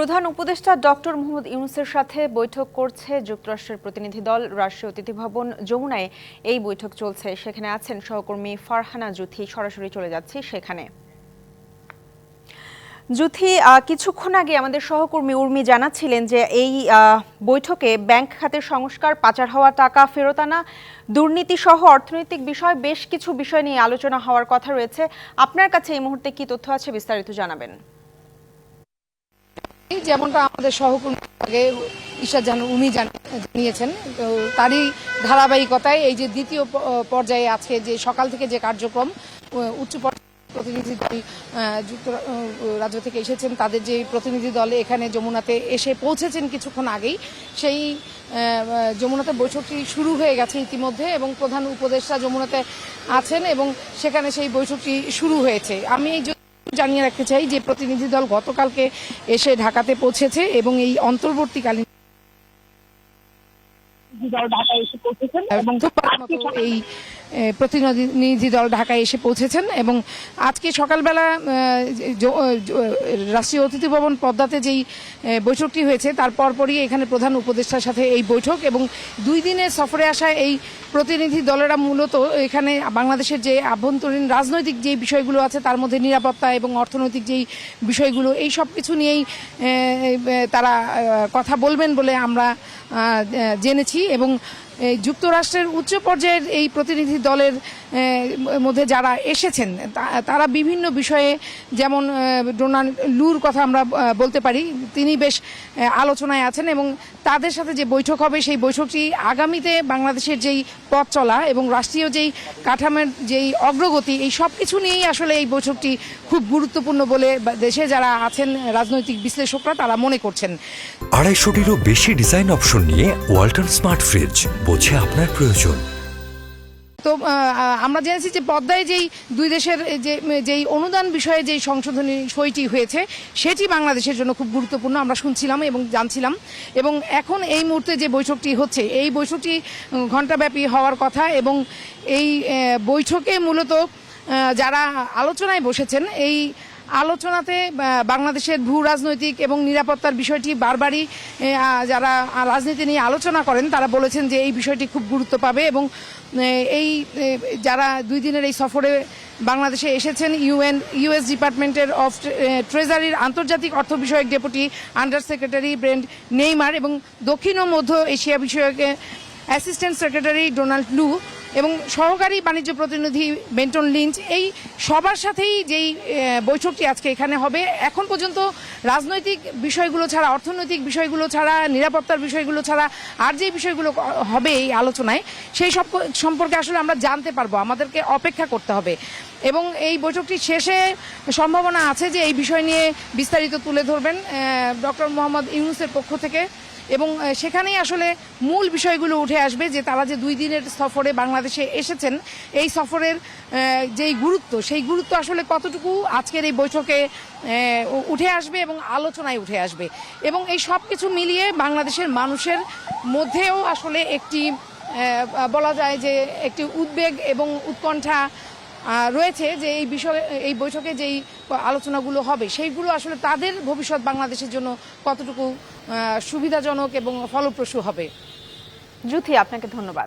প্রধান উপদেষ্টা ডক্টর মোহাম্মদ ইউনুসের সাথে বৈঠক করছে যুক্তরাষ্ট্রের প্রতিনিধি দল, রাষ্ট্রীয় অতিথি ভবন যমুনায় এই বৈঠক চলছে। সেখানে আছেন সহকর্মী ফারহানা জুথি। সরাসরি চলে যাচ্ছি সেখানে। জুথি কিছুক্ষণ আগে আমাদের সহকর্মী উর্মি জানাচ্ছিলেন যে এই বৈঠকে ব্যাংক খাতের সংস্কার, পাচার হওয়া, টাকা ফেরত আনা দুর্নীতি সহ অর্থনৈতিক বিষয়, বেশ কিছু বিষয় নিয়ে আলোচনা হওয়ার কথা রয়েছে। আপনার কাছে এই মুহূর্তে কি তথ্য আছে বিস্তারিত জানাবেন। যেমনটা আমাদের সহকর্মী আগে ঈশা জান জান- জানিয়েছেন, তো তারই ধারাবাহিকতায় এই যে দ্বিতীয় পর্যায়ে আজকে যে সকাল থেকে যে কার্যক্রম উচ্চ প্রতিনিধি দল যুক্তরাজ্য থেকে এসেছেন, তাদের যে প্রতিনিধি দল এখানে যমুনাতে এসে পৌঁছেছেন কিছুক্ষণ আগেই, সেই যমুনাতে বৈঠকটি শুরু হয়ে গেছে ইতিমধ্যে এবং প্রধান উপদেষ্টা যমুনাতে আছেন এবং সেখানে সেই বৈঠকটি শুরু হয়েছে। আমি জানিয়ে রাখতে চাই যে প্রতিনিধি দল গতকালকে এসে ঢাকাতে পৌঁছেছে এবং এই অন্তর্বর্তীকালীন দল ঢাকায় এসে পৌঁছেছেন এবং এই প্রতিনিধি দল ঢাকায় এসে পৌঁছেছেন এবং আজকে সকালবেলা রাষ্ট্রীয় অতিথি ভবন পদ্মাতে যেই বৈঠকটি হয়েছে, তার পরপরই এখানে প্রধান উপদেষ্টার সাথে এই বৈঠক এবং দুই দিনের সফরে আসা এই প্রতিনিধি দলেরা মূলত এখানে বাংলাদেশের যে আভ্যন্তরীণ রাজনৈতিক যে বিষয়গুলো আছে, তার মধ্যে নিরাপত্তা এবং অর্থনৈতিক যেই বিষয়গুলো, এই সব কিছু নিয়েই তারা কথা বলবেন বলে আমরা জেনেছি এবং যুক্তরাষ্ট্রের উচ্চ পর্যায়ের এই প্রতিনিধি দলের মধ্যে যারা এসেছেন তারা বিভিন্ন বিষয়ে যেমন ডোনাল্ড লুর কথা আমরা বলতে পারি, তিনি বেশ আলোচনায় আছেন এবং তাদের সাথে যে বৈঠক হবে, সেই বৈঠকটি আগামীতে বাংলাদেশের যেই পথ চলা এবং রাষ্ট্রীয় যেই কাঠামোর যেই অগ্রগতি, এই সব কিছু নিয়েই আসলে এই বৈঠকটি খুব গুরুত্বপূর্ণ বলে দেশে যারা আছেন রাজনৈতিক বিশ্লেষকরা, তারা মনে করছেন। আড়াইশোটিরও বেশি ডিজাইন অপশন নিয়ে ওয়ালটন স্মার্ট ফ্রিজ, বোঝে আপনার প্রয়োজন। তো আমরা জেনেছি যে পদ্মায় যেই দুই দেশের যে, যেই অনুদান বিষয়ে যেই সংশোধনী সইটি হয়েছে, সেটি বাংলাদেশের জন্য খুব গুরুত্বপূর্ণ, আমরা শুনছিলাম এবং জানছিলাম। এবং এখন এই মুহূর্তে যে বৈঠকটি হচ্ছে, এই বৈঠকটি ঘণ্টাব্যাপী হওয়ার কথা এবং এই বৈঠকে মূলত যারা আলোচনায় বসেছেন, এই আলোচনাতে বাংলাদেশের ভূ রাজনৈতিক এবং নিরাপত্তার বিষয়টি বারবারই যারা রাজনীতি নিয়ে আলোচনা করেন, তারা বলেছেন যে এই বিষয়টি খুব গুরুত্ব পাবে এবং এই যারা দুই দিনের এই সফরে বাংলাদেশে এসেছেন, ইউএন, ইউএস ডিপার্টমেন্টের অফ ট্রেজারির আন্তর্জাতিক অর্থ বিষয়ক deputy under secretary Brent Neiman এবং দক্ষিণ ও মধ্য এশিয়া বিষয়ক অ্যাসিস্ট্যান্ট সেক্রেটারি ডোনাল্ড লু এবং সহকারী বাণিজ্য প্রতিনিধি বেন্টন লিঞ্চ, এই সবার সাথেই যেই বৈঠকটি আজকে এখানে হবে, এখন পর্যন্ত রাজনৈতিক বিষয়গুলো ছাড়া, অর্থনৈতিক বিষয়গুলো ছাড়া, নিরাপত্তার বিষয়গুলো ছাড়া আর যে বিষয়গুলো হবে এই আলোচনায়, সেই সব সম্পর্কে আসলে আমরা জানতে পারব, আমাদেরকে অপেক্ষা করতে হবে। এবং এই বৈঠকটি শেষে সম্ভাবনা আছে যে এই বিষয় নিয়ে বিস্তারিত তুলে ধরবেন ডক্টর মোহাম্মদ ইউনুসের পক্ষ থেকে। এবং সেখানেই আসলে মূল বিষয়গুলো উঠে আসবে যে তারা যে দুই দিনের সফরে বাংলাদেশে এসেছেন, এই সফরের যেই গুরুত্ব, সেই গুরুত্ব আসলে কতটুকু আজকের এই বৈঠকে উঠে আসবে এবং আলোচনায় উঠে আসবে। এবং এই সব কিছু মিলিয়ে বাংলাদেশের মানুষের মধ্যেও আসলে একটি বলা যায় যে একটি উদ্বেগ এবং উৎকণ্ঠা রয়েছে যে এই বিষয়ে, এই বৈঠকে যেই আলোচনাগুলো হবে, সেইগুলো আসলে তাদের ভবিষ্যৎ বাংলাদেশের জন্য কতটুকু সুবিধাজনক এবং ফলপ্রসূ হবে? জুথি আপনাকে ধন্যবাদ।